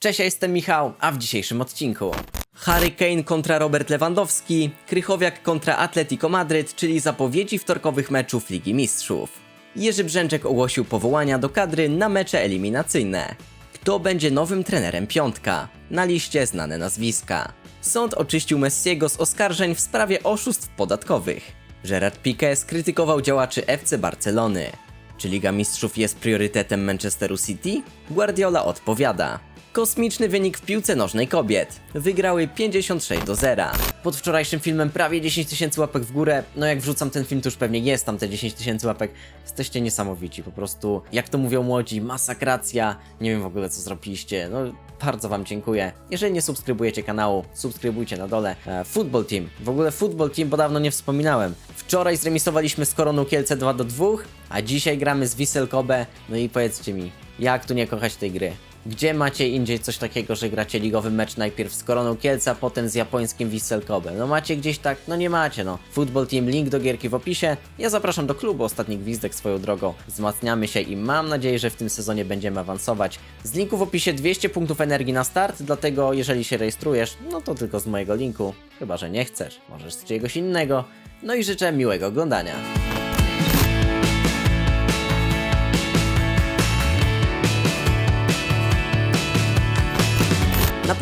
Cześć, ja jestem Michał, a w dzisiejszym odcinku Harry Kane kontra Robert Lewandowski, Krychowiak kontra Atletico Madryt, czyli zapowiedzi wtorkowych meczów Ligi Mistrzów. Jerzy Brzęczek ogłosił powołania do kadry na mecze eliminacyjne. Kto będzie nowym trenerem Piątka? Na liście znane nazwiska. Sąd oczyścił Messiego z oskarżeń w sprawie oszustw podatkowych. Gerard Piqué skrytykował działaczy FC Barcelony. Czy Liga Mistrzów jest priorytetem Manchesteru City? Guardiola odpowiada. Kosmiczny wynik w piłce nożnej kobiet. Wygrały 56 do 0. Pod wczorajszym filmem prawie 10 tysięcy łapek w górę. No jak wrzucam ten film, to już pewnie jest tam te 10 tysięcy łapek. Jesteście niesamowici, po prostu, jak to mówią młodzi, masakracja. Nie wiem w ogóle co zrobiliście. No bardzo wam dziękuję. Jeżeli nie subskrybujecie kanału, subskrybujcie na dole. E, Football Team. W ogóle Football Team, bo dawno nie wspominałem. Wczoraj zremisowaliśmy z Koroną Kielce 2 do 2, a dzisiaj gramy z Wisel Kobe. No i powiedzcie mi, jak tu nie kochać tej gry? Gdzie macie indziej coś takiego, że gracie ligowy mecz najpierw z Koroną Kielce, a potem z japońskim Wisel Kobe? No macie gdzieś tak? No nie macie no. Football Team, link do gierki w opisie. Ja zapraszam do klubu Ostatni Gwizdek swoją drogą. Wzmacniamy się i mam nadzieję, że w tym sezonie będziemy awansować. Z linku w opisie 200 punktów energii na start, dlatego jeżeli się rejestrujesz, no to tylko z mojego linku. Chyba, że nie chcesz, możesz z czyjegoś innego. No i życzę miłego oglądania.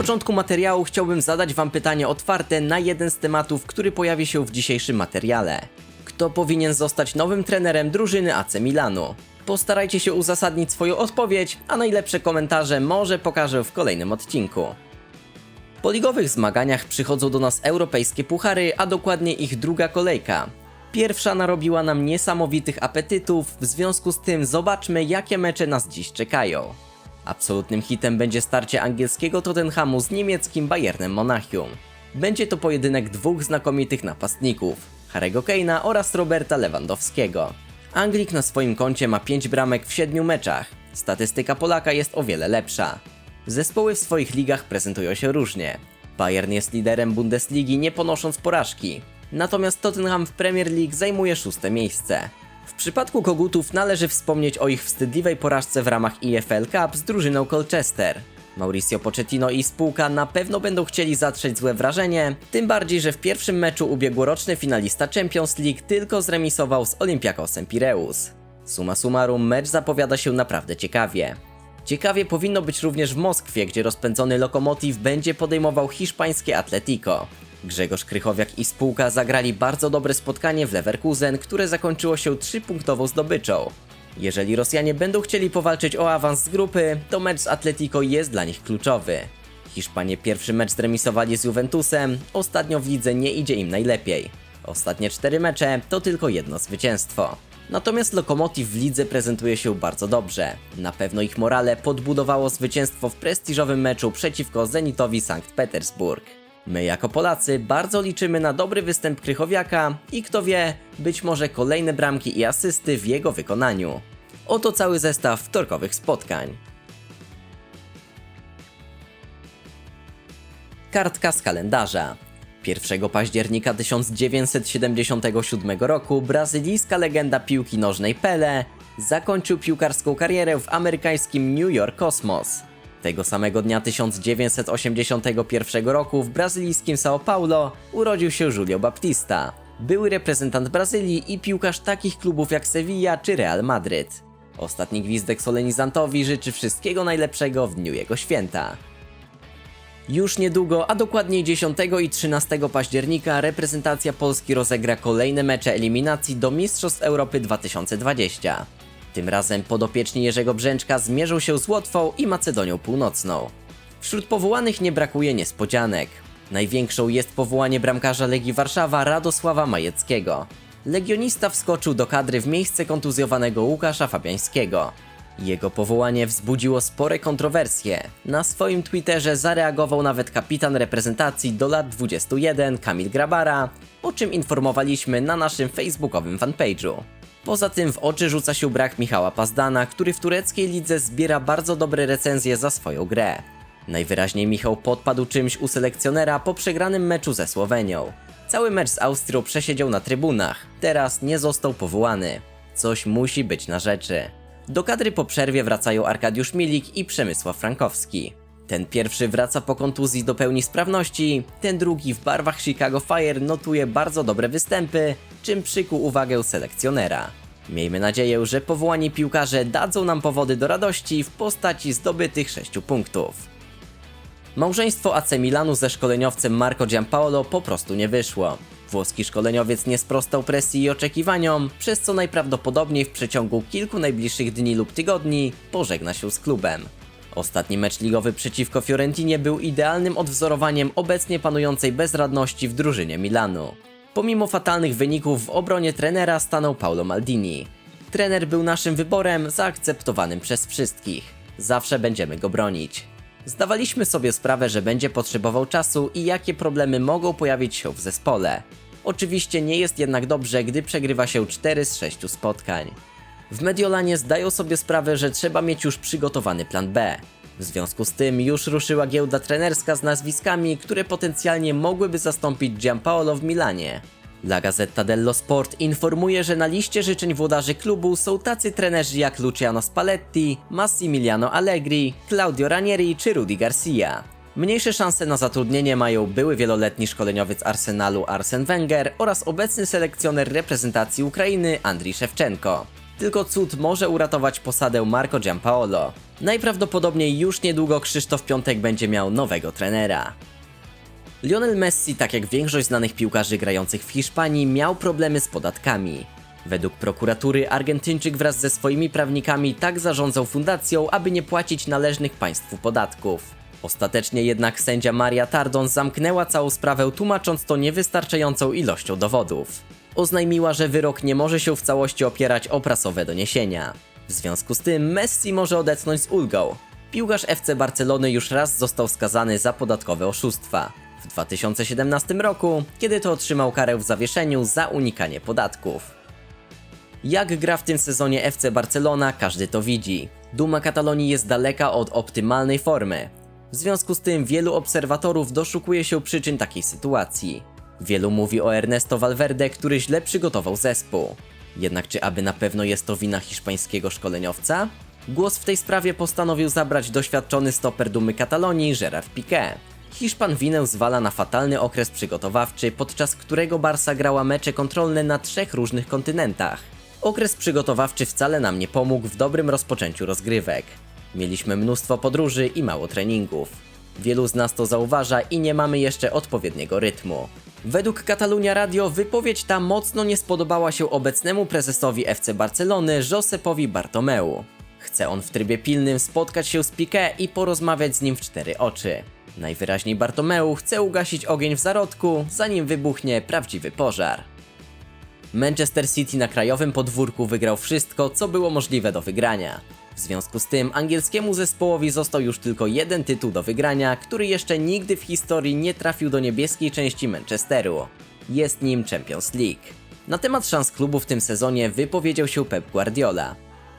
Początku materiału chciałbym zadać Wam pytanie otwarte na jeden z tematów, który pojawi się w dzisiejszym materiale. Kto powinien zostać nowym trenerem drużyny AC Milanu? Postarajcie się uzasadnić swoją odpowiedź, a najlepsze komentarze może pokażę w kolejnym odcinku. Po ligowych zmaganiach przychodzą do nas europejskie puchary, a dokładnie ich druga kolejka. Pierwsza narobiła nam niesamowitych apetytów, w związku z tym zobaczmy jakie mecze nas dziś czekają. Absolutnym hitem będzie starcie angielskiego Tottenhamu z niemieckim Bayernem Monachium. Będzie to pojedynek dwóch znakomitych napastników, Harry'ego Kane'a oraz Roberta Lewandowskiego. Anglik na swoim koncie ma 5 bramek w 7 meczach. Statystyka Polaka jest o wiele lepsza. Zespoły w swoich ligach prezentują się różnie. Bayern jest liderem Bundesligi nie ponosząc porażki. Natomiast Tottenham w Premier League zajmuje szóste miejsce. W przypadku Kogutów należy wspomnieć o ich wstydliwej porażce w ramach EFL Cup z drużyną Colchester. Mauricio Pochettino i spółka na pewno będą chcieli zatrzeć złe wrażenie, tym bardziej, że w pierwszym meczu ubiegłoroczny finalista Champions League tylko zremisował z Olympiakosem Pireus. Suma summarum, mecz zapowiada się naprawdę ciekawie. Ciekawie powinno być również w Moskwie, gdzie rozpędzony lokomotiv będzie podejmował hiszpańskie Atletico. Grzegorz Krychowiak i spółka zagrali bardzo dobre spotkanie w Leverkusen, które zakończyło się 3-punktową zdobyczą. Jeżeli Rosjanie będą chcieli powalczyć o awans z grupy, to mecz z Atletico jest dla nich kluczowy. Hiszpanie pierwszy mecz zremisowali z Juventusem, ostatnio w lidze nie idzie im najlepiej. Ostatnie cztery mecze to tylko jedno zwycięstwo. Natomiast Lokomotiv w lidze prezentuje się bardzo dobrze. Na pewno ich morale podbudowało zwycięstwo w prestiżowym meczu przeciwko Zenitowi Sankt Petersburg. My jako Polacy bardzo liczymy na dobry występ Krychowiaka i kto wie, być może kolejne bramki i asysty w jego wykonaniu. Oto cały zestaw wtorkowych spotkań. Kartka z kalendarza. 1 października 1977 roku brazylijska legenda piłki nożnej Pele zakończył piłkarską karierę w amerykańskim New York Cosmos. Tego samego dnia 1981 roku w brazylijskim São Paulo urodził się Julio Baptista, były reprezentant Brazylii i piłkarz takich klubów jak Sevilla czy Real Madryt. Ostatni gwizdek solenizantowi życzy wszystkiego najlepszego w dniu jego święta. Już niedługo, a dokładniej 10 i 13 października reprezentacja Polski rozegra kolejne mecze eliminacji do Mistrzostw Europy 2020. Tym razem podopieczni Jerzego Brzęczka zmierzą się z Łotwą i Macedonią Północną. Wśród powołanych nie brakuje niespodzianek. Największą jest powołanie bramkarza Legii Warszawa Radosława Majeckiego. Legionista wskoczył do kadry w miejsce kontuzjowanego Łukasza Fabiańskiego. Jego powołanie wzbudziło spore kontrowersje. Na swoim Twitterze zareagował nawet kapitan reprezentacji do lat 21 Kamil Grabara, o czym informowaliśmy na naszym facebookowym fanpage'u. Poza tym w oczy rzuca się brak Michała Pazdana, który w tureckiej lidze zbiera bardzo dobre recenzje za swoją grę. Najwyraźniej Michał podpadł czymś u selekcjonera po przegranym meczu ze Słowenią. Cały mecz z Austrią przesiedział na trybunach, teraz nie został powołany. Coś musi być na rzeczy. Do kadry po przerwie wracają Arkadiusz Milik i Przemysław Frankowski. Ten pierwszy wraca po kontuzji do pełni sprawności, ten drugi w barwach Chicago Fire notuje bardzo dobre występy, czym przykuł uwagę selekcjonera. Miejmy nadzieję, że powołani piłkarze dadzą nam powody do radości w postaci zdobytych 6 punktów. Małżeństwo AC Milanu ze szkoleniowcem Marco Giampaolo po prostu nie wyszło. Włoski szkoleniowiec nie sprostał presji i oczekiwaniom, przez co najprawdopodobniej w przeciągu kilku najbliższych dni lub tygodni pożegna się z klubem. Ostatni mecz ligowy przeciwko Fiorentinie był idealnym odwzorowaniem obecnie panującej bezradności w drużynie Milanu. Pomimo fatalnych wyników w obronie trenera stanął Paulo Maldini. Trener był naszym wyborem zaakceptowanym przez wszystkich. Zawsze będziemy go bronić. Zdawaliśmy sobie sprawę, że będzie potrzebował czasu i jakie problemy mogą pojawić się w zespole. Oczywiście nie jest jednak dobrze, gdy przegrywa się 4 z 6 spotkań. W Mediolanie zdają sobie sprawę, że trzeba mieć już przygotowany plan B. W związku z tym już ruszyła giełda trenerska z nazwiskami, które potencjalnie mogłyby zastąpić Giampaolo w Milanie. La Gazzetta dello Sport informuje, że na liście życzeń włodarzy klubu są tacy trenerzy jak Luciano Spalletti, Massimiliano Allegri, Claudio Ranieri czy Rudi Garcia. Mniejsze szanse na zatrudnienie mają były wieloletni szkoleniowiec Arsenalu Arsen Wenger oraz obecny selekcjoner reprezentacji Ukrainy Andriy Szewczenko. Tylko cud może uratować posadę Marco Giampaolo. Najprawdopodobniej już niedługo Krzysztof Piątek będzie miał nowego trenera. Lionel Messi, tak jak większość znanych piłkarzy grających w Hiszpanii, miał problemy z podatkami. Według prokuratury Argentyńczyk wraz ze swoimi prawnikami tak zarządzał fundacją, aby nie płacić należnych państwu podatków. Ostatecznie jednak sędzia Maria Tardon zamknęła całą sprawę tłumacząc to niewystarczającą ilością dowodów. Oznajmiła, że wyrok nie może się w całości opierać o prasowe doniesienia. W związku z tym Messi może odetchnąć z ulgą. Piłkarz FC Barcelony już raz został skazany za podatkowe oszustwa. W 2017 roku, kiedy to otrzymał karę w zawieszeniu za unikanie podatków. Jak gra w tym sezonie FC Barcelona, każdy to widzi. Duma Katalonii jest daleka od optymalnej formy. W związku z tym wielu obserwatorów doszukuje się przyczyn takiej sytuacji. Wielu mówi o Ernesto Valverde, który źle przygotował zespół. Jednak czy aby na pewno jest to wina hiszpańskiego szkoleniowca? Głos w tej sprawie postanowił zabrać doświadczony stoper Dumy Katalonii Gerard Piqué. Hiszpan winę zwala na fatalny okres przygotowawczy, podczas którego Barsa grała mecze kontrolne na trzech różnych kontynentach. Okres przygotowawczy wcale nam nie pomógł w dobrym rozpoczęciu rozgrywek. Mieliśmy mnóstwo podróży i mało treningów. Wielu z nas to zauważa i nie mamy jeszcze odpowiedniego rytmu. Według Katalunia Radio wypowiedź ta mocno nie spodobała się obecnemu prezesowi FC Barcelony Josepowi Bartomeu. Chce on w trybie pilnym spotkać się z Piqué i porozmawiać z nim w cztery oczy. Najwyraźniej Bartomeu chce ugasić ogień w zarodku, zanim wybuchnie prawdziwy pożar. Manchester City na krajowym podwórku wygrał wszystko, co było możliwe do wygrania. W związku z tym angielskiemu zespołowi został już tylko jeden tytuł do wygrania, który jeszcze nigdy w historii nie trafił do niebieskiej części Manchesteru. Jest nim Champions League. Na temat szans klubu w tym sezonie wypowiedział się Pep Guardiola.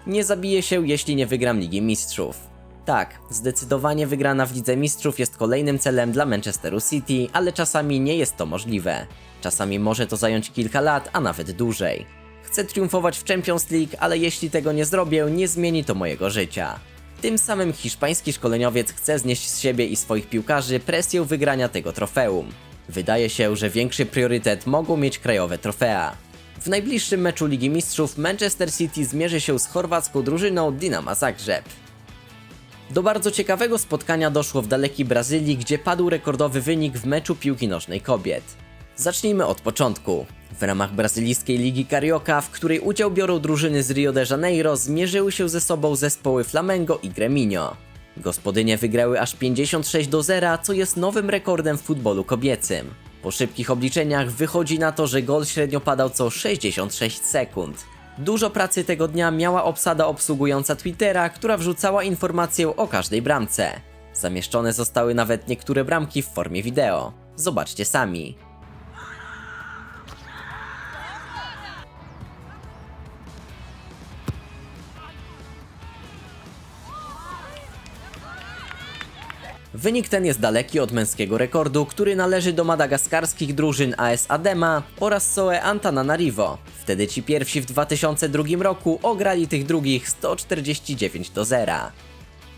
Nie zabiję się, jeśli nie wygram Ligi Mistrzów. Tak, zdecydowanie wygrana w Lidze Mistrzów jest kolejnym celem dla Manchesteru City, ale czasami nie jest to możliwe. Czasami może to zająć kilka lat, a nawet dłużej. Chcę triumfować w Champions League, ale jeśli tego nie zrobię, nie zmieni to mojego życia. Tym samym hiszpański szkoleniowiec chce znieść z siebie i swoich piłkarzy presję wygrania tego trofeum. Wydaje się, że większy priorytet mogą mieć krajowe trofea. W najbliższym meczu Ligi Mistrzów Manchester City zmierzy się z chorwacką drużyną Dinama Zagrzeb. Do bardzo ciekawego spotkania doszło w dalekiej Brazylii, gdzie padł rekordowy wynik w meczu piłki nożnej kobiet. Zacznijmy od początku. W ramach brazylijskiej Ligi Carioca, w której udział biorą drużyny z Rio de Janeiro, zmierzyły się ze sobą zespoły Flamengo i Gremio. Gospodynie wygrały aż 56 do 0, co jest nowym rekordem w futbolu kobiecym. Po szybkich obliczeniach wychodzi na to, że gol średnio padał co 66 sekund. Dużo pracy tego dnia miała obsada obsługująca Twittera, która wrzucała informację o każdej bramce. Zamieszczone zostały nawet niektóre bramki w formie wideo. Zobaczcie sami. Wynik ten jest daleki od męskiego rekordu, który należy do madagaskarskich drużyn AS Adema oraz Soe Antananarivo. Wtedy ci pierwsi w 2002 roku ograli tych drugich 149 do 0.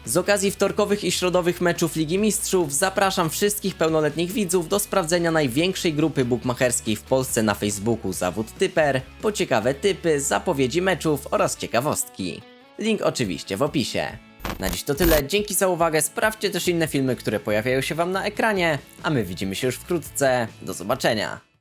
Z okazji wtorkowych i środowych meczów Ligi Mistrzów zapraszam wszystkich pełnoletnich widzów do sprawdzenia największej grupy bukmacherskiej w Polsce na Facebooku Zawód Typer, po ciekawe typy, zapowiedzi meczów oraz ciekawostki. Link oczywiście w opisie. Na dziś to tyle, dzięki za uwagę, sprawdźcie też inne filmy, które pojawiają się Wam na ekranie, a my widzimy się już wkrótce. Do zobaczenia.